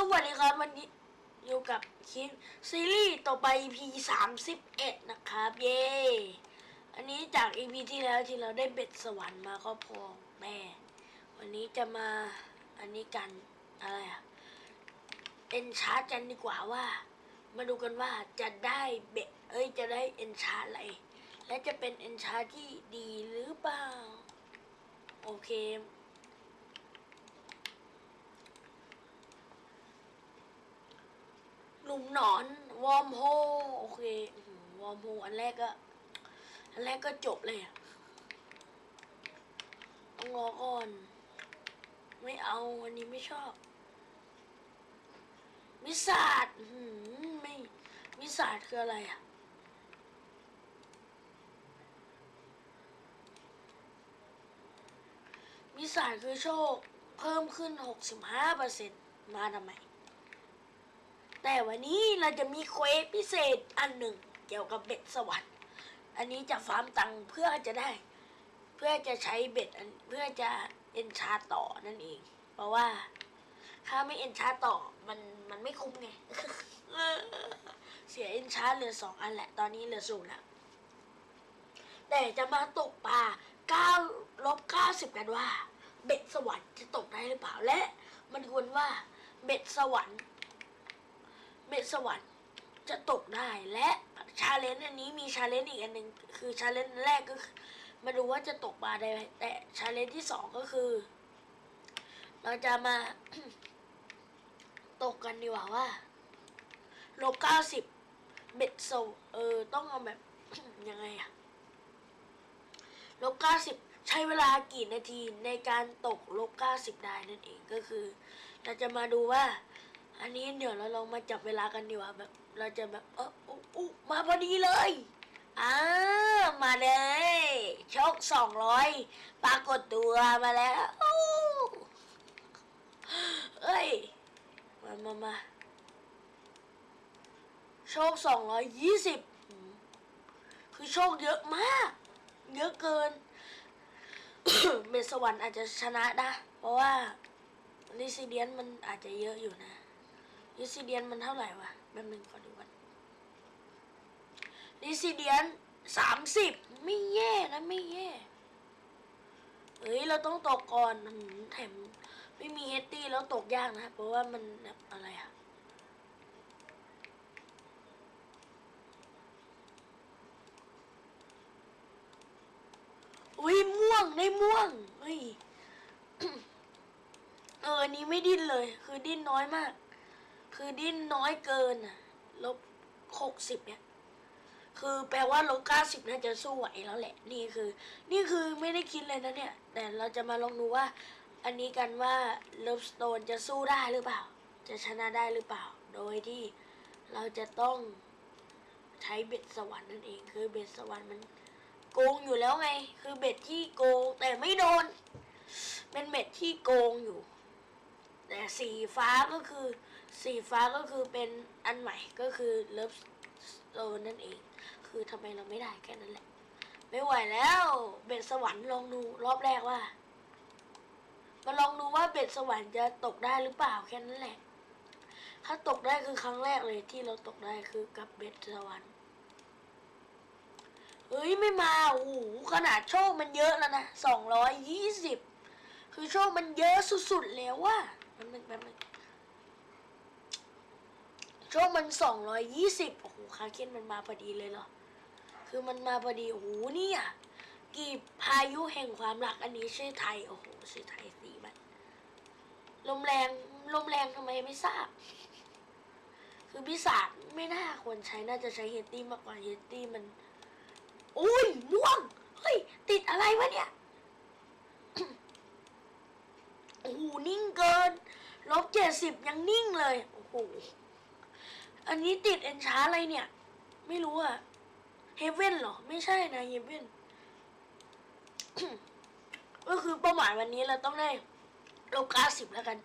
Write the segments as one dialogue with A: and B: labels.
A: สวัสดีครับวันนี้อยู่กับคลิปซีรีส์ต่อไป EP สามสิบเอ็ดนะครับ เย้อันนี้จาก EP ที่แล้วที่เราได้เบ็ดสวรรค์มาก็พอแม่ วันนี้จะมาอันนี้กันอะไรอะเอ็นชาร์กันดีกว่าว่า มาดูกันว่าจะได้เบ็ดเอ้ยจะได้เอ็นชาร์อะไร และจะเป็นเอ็นชาร์ที่ดีหรือเปล่า โอเค หลุมหนอนวอร์มโฮโอเควอร์มโฮอันแรกก็ อันแรกก็จบเลยอะต้องรอก่อน ไม่เอาอันนี้ไม่ชอบ มิสาดหือไม่มิสาดคืออะไรอะมิสาดคือโชค เพิ่มขึ้น 65%มาทำไม แต่วันนี้เราจะมีเควสพิเศษอันหนึ่งเกี่ยวกับเบ็ดสวรรค์ อันนี้จะฟาร์มตังเพื่อจะได้ เพื่อจะใช้เบ็ดอันเพื่อจะเอนชาต่อนั่นเอง เพราะว่า ถ้าไม่เอนชาต่อมันมันไม่คุ้มไงเสียเอนชาเหลือสองอันแหละ ตอนนี้เหลือศูนย์แล้วแต่จะมาตกปลาเก้าลบเก้าสิบกันว่า เบ็ดสวรรค์จะตกได้หรือเปล่าและ มันควรว่าเบ็ดสวรรค์ เบ็ดสวรรค์จะตกได้และชาเลนจ์อันนี้มีชาเลนจ์อีกอันหนึ่งคือชาเลนจ์แรกก็คือมาดูว่าจะตกปลาได้ไหมแต่ชาเลนจ์ที่สองก็คือ เราจะมา ตกกันดีกว่าว่าลบเก้าสิบเบ็ดโซเออต้องเอาแบบ ยังไงอะลบเก้าสิบใช้เวลากี่นาทีในการตกลบเก้าสิบได้นั่นเองก็คือ เราจะมาดูว่า อันนี้เดี๋ยวเราลองมาจับเวลากันดีกว่าแบบ เราจะแบบเอออุ๊อุ๊มาพอดีเลยอ่ามาเลยโชคสองร้อยปรากฏตัวมาแล้วเอ้ย มามามาโชคสองร้อยยี่สิบคือโชคเยอะมาก เยอะเกิน เมสวรรค์อาจจะชนะนะ เพราะว่าลิซิเดียนมันอาจจะเยอะอยู่นะ ลิซิเดียนมันเท่าไหร่วะแป๊บนึงขอดูกันลิซิเดียนสามสิบไม่แย่นะไม่แย่เอ้ยเราต้องตกก่อนแถมไม่มีเฮตตี้แล้วตกยากนะเพราะว่ามันแบบอะไรอะอุ้ยม่วงได้ม่วงเฮ้ยเอออันนี้ไม่ดิ้นเลย คือดิ้นน้อยมาก คือดิ้นน้อยเกินอะลบหกสิบเนี่ย คือแปลว่าลบเก้าสิบน่าจะสู้ไหวแล้วแหละ นี่คือ นี่คือไม่ได้คิดเลยนะเนี่ย แต่เราจะมาลองดูว่า อันนี้กันว่าเลิฟสโตนจะสู้ได้หรือเปล่า จะชนะได้หรือเปล่า โดยที่เราจะต้องใช้เบ็ดสวรรค์นั่นเอง คือเบ็ดสวรรค์มันโกงอยู่แล้วไง คือเบ็ดที่โกงแต่ไม่โดน เป็นเบ็ดที่โกงอยู่ แต่สีฟ้าก็คือ สีฟ้าก็คือเป็นอันใหม่ก็คือเลิฟโตนนั่นเอง คือทำไมเราไม่ได้แค่นั้นแหละ ไม่ไหวแล้ว เบ็ดสวรรค์ลองดูรอบแรกว่า มาลองดูว่าเบ็ดสวรรค์จะตกได้หรือเปล่าแค่นั้นแหละ ถ้าตกได้คือครั้งแรกเลยที่เราตกได้คือกับเบ็ดสวรรค์เฮ้ยไม่มาโอ้โหขนาดโชคมันเยอะแล้วนะสองร้อยยี่สิบคือโชคมันเยอะสุดๆแล้วว่ะแป๊บนึงแป๊บนึง โชคมันสองร้อยยี่สิบโอ้โหคาเคนมันมาพอดีเลยเหรอ คือมันมาพอดี โอ้โหเนี่ยกีบพายุแห่งความรักอันนี้ชื่อไทย โอ้โหชื่อไทยสีมันลมแรงลมแรงทำไมไม่ทราบ คือพิศาจไม่น่าควรใช้น่าจะใช้เฮตตี้มากกว่าเฮตตี้มันอุ้ยม่วงเฮ้ยติดอะไรวะเนี่ยโอ้โหนิ่งเกินลบเจ็ดสิบยังนิ่งเลย โอ้โห อันนี้ติดเอนชาร์อะไรเนี่ย ไม่รู้อะเฮเว่นเหรอ ไม่ใช่นะเฮเว่นก็คือเป้าหมายวันนี้เราต้องได้ลบเก้าสิบแล้วกัน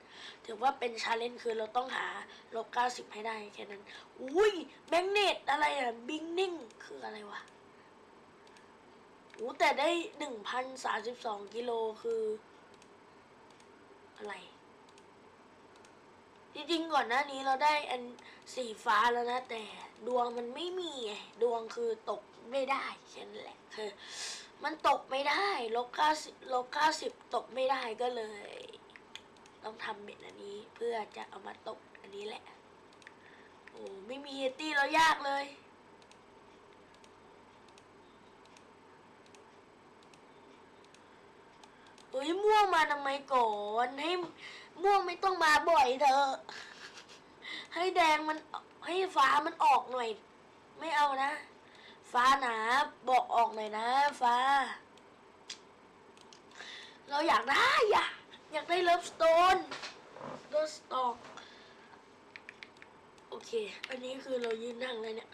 A: ถือว่าเป็นชาเลนจ์คือเราต้องหาลบเก้าสิบให้ได้แค่นั้น อุ้ยแมกเนตอะไรอะบิงนิ่งคืออะไรวะโอ้แต่ได้หนึ่งพันสาสิบสองกิโลคือ อะไร จริงๆก่อนหน้านี้เราได้อันสีฟ้าแล้วนะ แต่ดวงมันไม่มีไงดวงคือตกไม่ได้แค่นแหละคือ มันตกไม่ได้ลบเก้าสิบลบเก้าสิบตกไม่ได้ก็เลย ต้องทำเบ็ดอันนี้เพื่อจะเอามาตกอันนี้แหละ โอ้ไม่มีเฮตตี้แล้วยากเลยเฮ้ยม่วงมาทำไมก่อนให้ ม่วงไม่ต้องมาบ่อยเถอะให้แดงมันให้ฟ้ามันออกหน่อย ไม่เอานะ ฟ้าหนาบอกออกหน่อยนะ ฟ้า เราอยากได้อะอยากได้เลิฟสโตนเลิฟสโตนโอเค อันนี้คือเรายืนนั่งเลยเนี่ย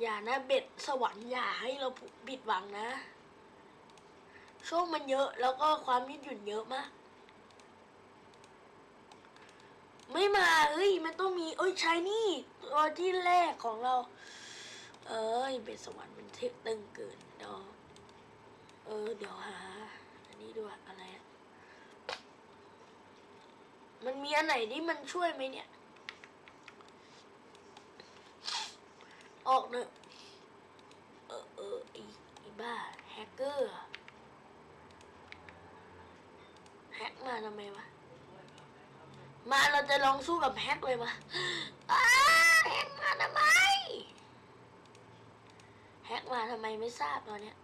A: อย่านะเบ็ดสวรรค์อย่าให้เราผิดหวังนะ โชคมันเยอะแล้วก็ความยืดหยุ่นเยอะมาก ไม่มาเอ้ยมันต้องมีเอ้ยใช้นี่ตัวที่แรกของเรา เอ้ยเบ็ดสวรรค์มันเทคตึงเกินเดี๋ยวเออเดี๋ยวหา อันนี้ด้วยอะไรอะมันมีอันไหนที่มันช่วยไหมเนี่ย ออกเนอะเออเออไอ้ไอ้บ้าแฮกเกอร์อะ แฮกมาทำไมวะ มาเราจะลองสู้กับแฮกเลยมาอ้าแฮกมาทำไม แฮกมาทำไมไม่ทราบตอนเนี้ย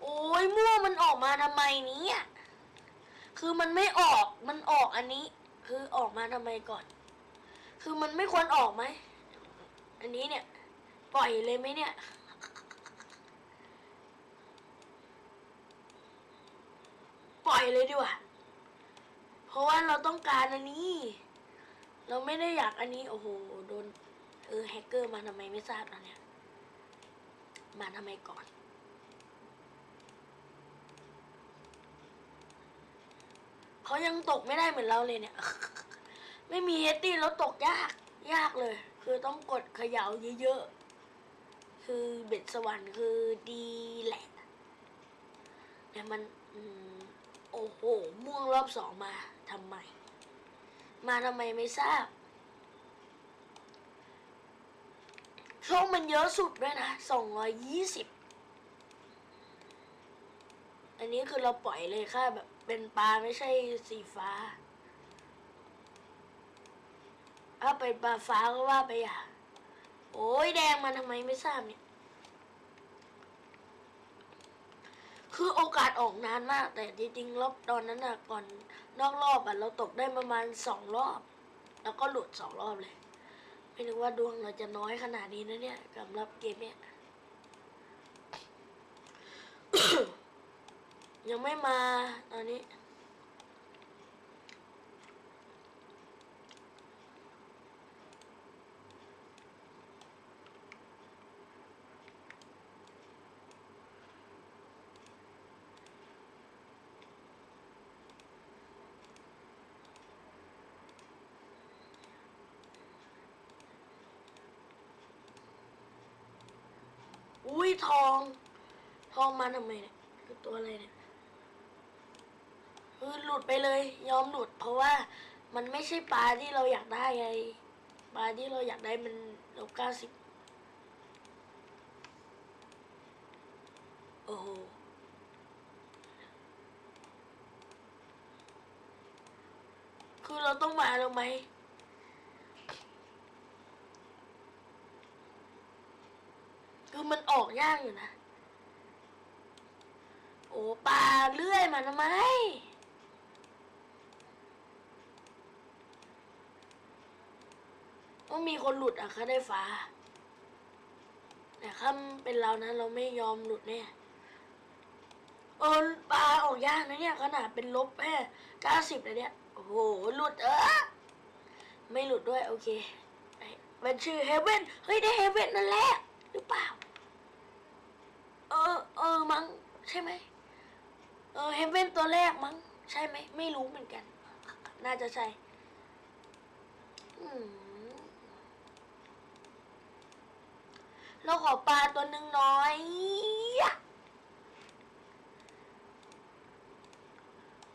A: โอ้ยมั่วมันออกมาทำไมเนี้ยคือมันไม่ออก มันออกอันนี้ คือออกมาทำไมก่อน คือมันไม่ควรออกไหม อันนี้เนี่ย ปล่อยเลยไหมเนี่ย ปล่อย เลยดีกว่า เพราะว่าเราต้องการอันนี้ เราไม่ได้อยากอันนี้โอ้โหโดนเออแฮกเกอร์มาทำไมไม่ทราบนะเนี่ย มาทำไมก่อน เขายังตกไม่ได้เหมือนเราเลยเนี่ย ไม่มีเฮตตี้แล้วตกยากยากเลย คือต้องกดเขย่าเยอะๆ คือเบ็ดสวรรค์คือดีแหละแต่มัน อืม โอ้โห ม่วงรอบสองมาทำไม มาทำไมไม่ทราบโชคมันเยอะสุดด้วยนะสองร้อยยี่สิบ อันนี้คือเราปล่อยเลยค่ะแบบเป็นปลาไม่ใช่สีฟ้า ถ้าเป็นปลาฟ้าก็ว่าไปอะ โอ้ยแดงมันทำไมไม่ทราบเนี่ย คือโอกาสออกนานมาก แต่จริงๆรอบตอนนั้นน่ะก่อนนอกรอบอะเราตกได้ประมาณสองรอบ แล้วก็หลุดสองรอบเลย ไม่นึกว่าดวงเราจะน้อยขนาดนี้นะเนี่ยสำหรับเกมเนี่ยยังไม่มาตอนนี้ อุ้ยทอง ทองมาทำไมเนี่ยคือตัวอะไรเนี่ยคือหลุดไปเลย ยอมหลุด เพราะว่ามันไม่ใช่ปลาที่เราอยากได้ไงปลาที่เราอยากได้มันลบเก้าสิบโอ้โหคือเราต้องมาแล้วไหม คือมันออกยากอยู่นะ โอ้ปลาเลื่อยมาทำไม ต้องมีคนหลุดอะเขาได้ฟ้า แต่ถ้าเป็นเรานะเราไม่ยอมหลุดแน่เออปลาออกยากนะเนี่ยขนาดเป็นลบแค่เก้าสิบเลยเนี่ย โอ้โห หลุดเออ ไม่หลุดด้วย โอเค มันชื่อเฮเว่นเฮ้ย ได้เฮเว่นนั่นแหละหรือเปล่า เออ เออมั้งใช่ไหมเออเฮเว่นตัวแรกมั้งใช่ไหมไม่รู้เหมือนกัน น่าจะใช่อืเราขอปลาตัวหนึ่งน้อยอะ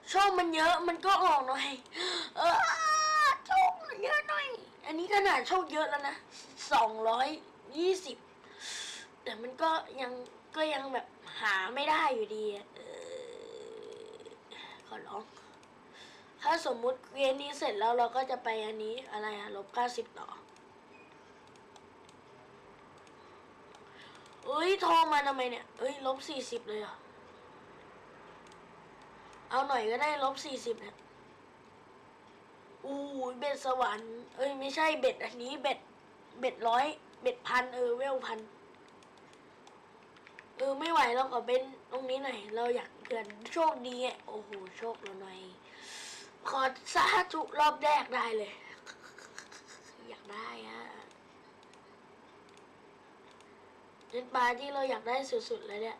A: โชคมันเยอะมันก็ออกหน่อย เออโชคมันเยอะหน่อย อันนี้ขนาดโชคเยอะแล้วนะสองร้อยยี่สิบแต่มันก็ยัง ก็ยังแบบหาไม่ได้อยู่ดีเออขอร้อง ถ้าสมมุติเวียนนี้เสร็จแล้วเราก็จะไปอันนี้อะไรอะลบเก้าสิบต่อเอ้ยทองมาทำไมเนี่ยเอ้ยลบสี่สิบเลยเหรอเอาหน่อยก็ได้ลบสี่สิบเนี่ยอู้ยเบ็ดสวรรค์เอ้ยไม่ใช่เบ็ดอันนี้เบ็ดเบ็ดร้อยเบ็ดพันเออเวลพัน เออไม่ไหวเราก็เป็นตรงนี้หน่อยเราอยากเกิดโชคดีโอ้โหโชคเราหน่อย ขอสาธุรอบแรกได้เลย อยากได้อะเป็นปลาที่เราอยากได้สุดๆเลยเนี่ย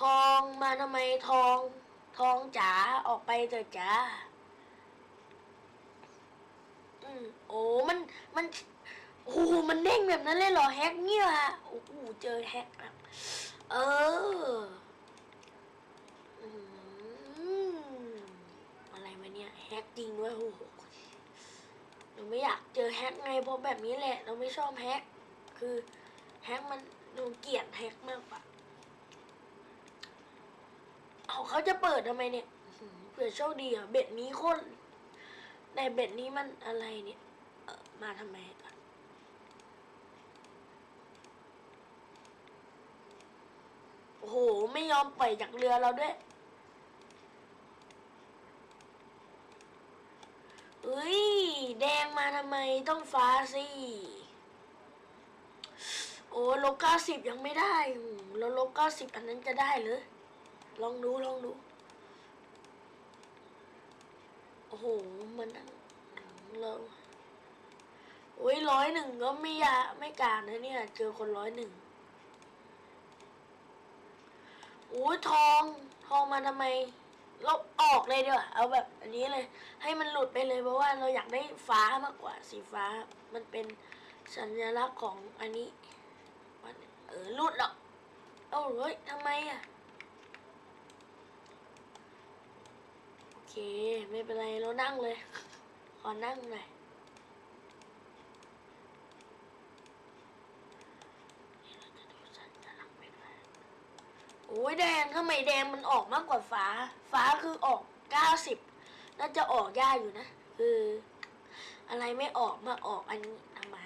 A: ทองมาทำไมทอง ทองจ๋าออกไปเถอะจ๋าอืมโอ้มันมัน โอ้โหมันเด้งแบบนั้นเลยเหรอแฮกเนี่ยฮะโอ้โหเจอแฮกแบบเอออืมอะไรวะเนี่ยแฮกจริงด้วยโอ้โหเราไม่อยากเจอแฮกไงเพราะแบบนี้แหละ เราไม่ชอบแฮกคือแฮกมันหนูเกลียดแฮกมากกว่าเอาเขาจะเปิดทำไมเนี่ยเผื่อโชคดีอะเบ็ดนี้คตรแต่เบ็ดนี้มันอะไรเนี่ยเออมาทำไมก่อน โอ้โห ไม่ยอมปล่อยจากเรือเราด้วยเอ้ย แดงมาทำไมต้องฟ้าสิ โอ้ลบเก้าสิบยังไม่ได้อืมแล้วลบเก้าสิบอันนั้นจะได้หรือ ลองดูลองดู โอ้โห มันนั่งเราโอ้ยร้อยหนึ่งก็ไม่ยาไม่กลารนะเนี่ย เจอคนร้อยหนึ่งโอ้ยทองทองมาทำไมลบออกเลยดีกว่าเอาแบบอันนี้เลย ให้มันหลุดไปเลยเพราะว่าเราอยากได้ฟ้ามากกว่าสีฟ้า มันเป็นสัญลักษณ์ของอันนี้มันเออหลุดหรอกเอ้าเฮ้ยทำไมอะโอเค ไม่เป็นไรเรานั่งเลย ขอนั่งหน่อยนี่เราจะดูสัญลักษณ์ไปด้วยโอ้ ยแดงทำไมแดงมันออกมากกว่าฟ้า ฟ้าคือออกเก้าสิบน่าจะออกยากอยู่นะ คือ อะไรไม่ออกมาออกอันนี้ทำไม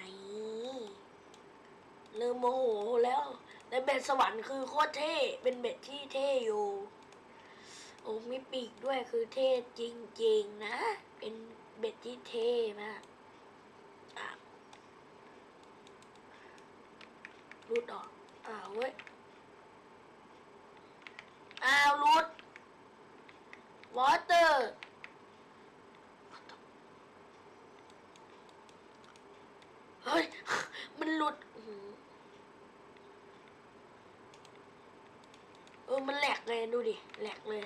A: เริ่มโมโหแล้วแต่เบ็ดสวรรค์คือโคตรเท่ เป็นเบ็ดที่เท่อยู่โอ้มีปีกด้วยคือเท่จริงๆนะ เป็นเบ็ดที่เท่มากรูดออกอ้าวเว้ย อ้าวรูดวอเตอร์เฮ้ย มันหลุดเออ มันแหลกเลยดูดิ แหลกเลย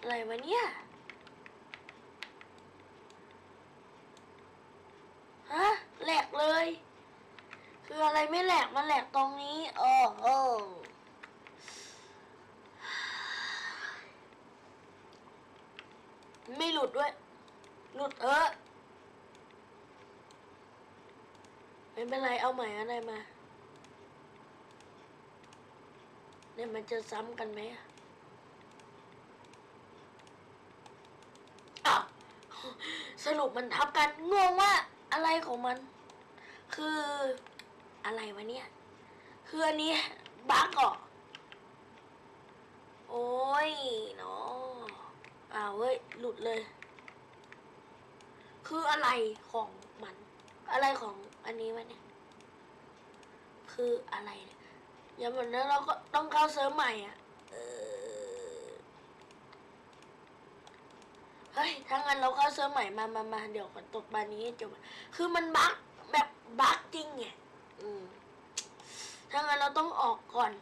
A: อะไรวะเนี่ย ฮะ แหลกเลย คืออะไรไม่แหลก มันแหลกตรงนี้โอ้โห ไม่หลุดด้วย หลุดเออไม่เป็นไรเอาใหม่อะไรมา เนี่ยมันจะซ้ำกันไหมอ้าวสรุปมันทับกันงงว่าอะไรของมัน คืออะไรวะเนี่ย คืออันนี้บั๊กเหรอโอ้ยเนาะอ้าว เว้ย หลุดเลย คืออะไรของมัน อะไรของอันนี้วะเนี่ย คืออะไรเนี่ยอย่างเหมือนนั้นเราก็ต้องเข้าเซิร์ฟใหม่อะ เออ เฮ้ย ถ้างั้นเราเข้าเซิร์ฟใหม่มามามาเดี๋ยวก่อนตกบานนี้จบ คือมันบั๊กแบบบั๊กจริงไง อืม ถ้างั้นเราต้องออกก่อน